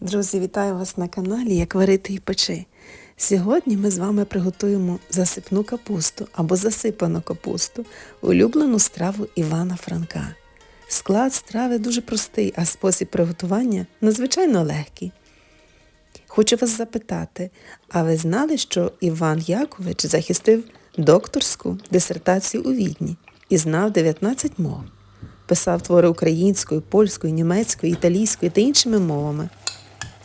Друзі, вітаю вас на каналі Як варити і печи. Сьогодні ми з вами приготуємо засипну капусту або засипану капусту, улюблену страву Івана Франка. Склад страви дуже простий, а спосіб приготування надзвичайно легкий. Хочу вас запитати, а ви знали, що Іван Якович захистив докторську дисертацію у Відні і знав 19 мов? Писав твори українською, польською, німецькою, італійською та іншими мовами.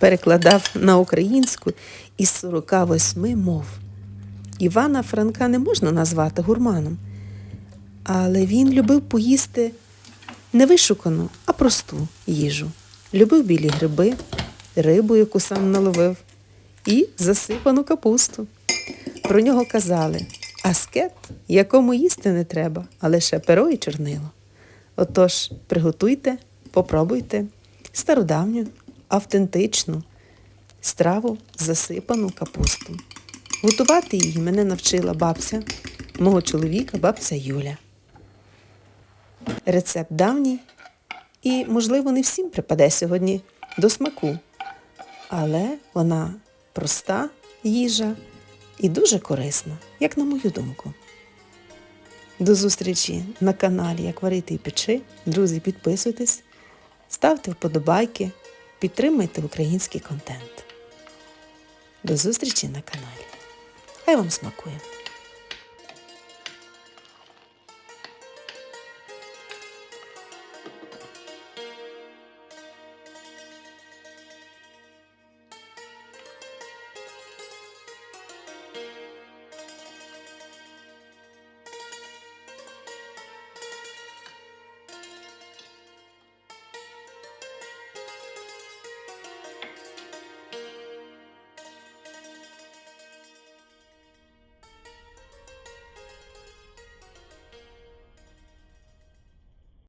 Перекладав на українську із 48 мов. Івана Франка не можна назвати гурманом, але він любив поїсти не вишукану, а просту їжу. Любив білі гриби, рибу, яку сам наловив, і засипану капусту. Про нього казали аскет, якому їсти не треба, а лише перо і чорнило. Отож, приготуйте, попробуйте стародавню, автентичну страву засипану капусту. Готувати її мене навчила бабця мого чоловіка, бабця Юля. Рецепт давній і, можливо, не всім припаде сьогодні до смаку, але вона проста їжа і дуже корисна, як на мою думку. До зустрічі на каналі Як варити і печи. Друзі, підписуйтесь, ставте вподобайки, підтримуйте український контент. До зустрічі на каналі. Хай вам смакує!